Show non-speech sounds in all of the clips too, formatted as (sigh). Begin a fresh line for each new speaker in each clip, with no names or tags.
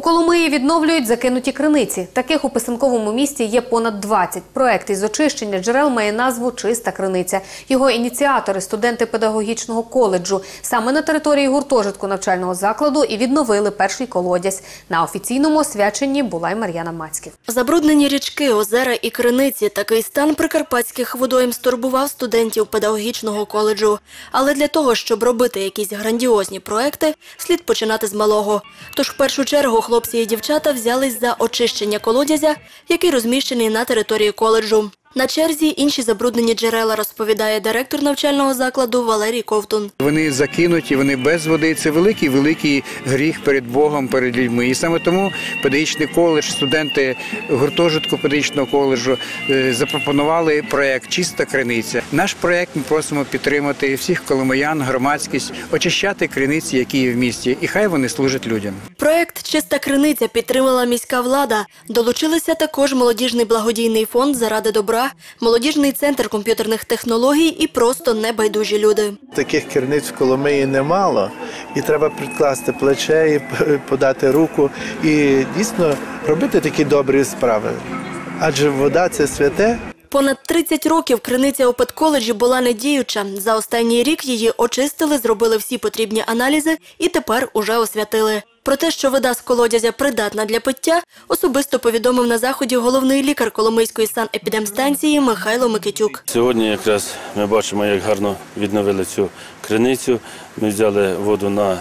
У Коломиї відновлюють закинуті криниці. Таких у писанковому місті є понад 20. Проект із очищення джерел має назву Чиста криниця. Його ініціатори студенти педагогічного коледжу. Саме на території гуртожитку навчального закладу і відновили перший колодязь. На офіційному освяченні була й Мар'яна Мацьків.
Забруднені річки, озера і криниці. Такий стан прикарпатських водойм стурбував студентів педагогічного коледжу. Але для того, щоб робити якісь грандіозні проекти, слід починати з малого. Тож в першу чергу хлопці і дівчата взялись за очищення колодязя, який розміщений на території коледжу. На черзі інші забруднені джерела, розповідає директор навчального закладу Валерій Ковтун.
Вони закинуті, вони без води. Це великий великий гріх перед Богом, перед людьми. І саме тому педагогічний коледж, студенти гуртожитку педагогічного коледжу е, запропонували проект Чиста криниця. Наш проект ми просимо підтримати всіх коломиян, громадськість, очищати криниці, які є в місті, і хай вони служать людям.
Проект Чиста криниця підтримала міська влада. Долучилися також молодіжний благодійний фонд заради добра, молодіжний центр комп'ютерних технологій і просто небайдужі люди.
Таких керниць в Коломиї немало, і треба прикласти плече і (laughs) подати руку і дійсно робити такі добрі справи. Адже вода це святе,
Понад 30 років криниця у педколеджі була недіюча. За останній рік її очистили, зробили всі потрібні аналізи і тепер уже освятили. Про те, що вода з колодязя придатна для пиття, особисто повідомив на заході головний лікар Коломийської санепідемстанції Михайло Микитюк.
Сьогодні якраз ми бачимо, як гарно відновили цю криницю. Ми взяли воду на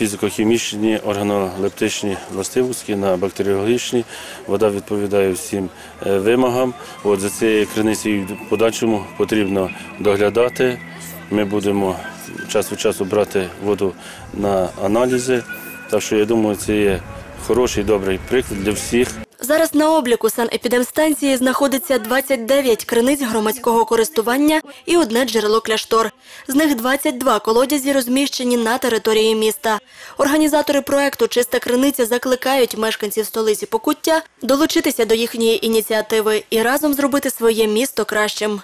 фізико-хімічні, органолептичні властивості, на бактеріологічні. Вода відповідає всім е, вимогам. От за цією криницею в подальшому потрібно доглядати. Ми будемо час від часу брати воду на аналізи. Так що я думаю, це є хороший, добрий приклад для всіх.
Зараз на обліку санепідемстанції знаходиться 29 криниць громадського користування і одне джерело кляштор. З них 22 колодязі розміщені на території міста. Організатори проекту Чиста криниця закликають мешканців столиці Покуття долучитися до їхньої ініціативи і разом зробити своє місто кращим.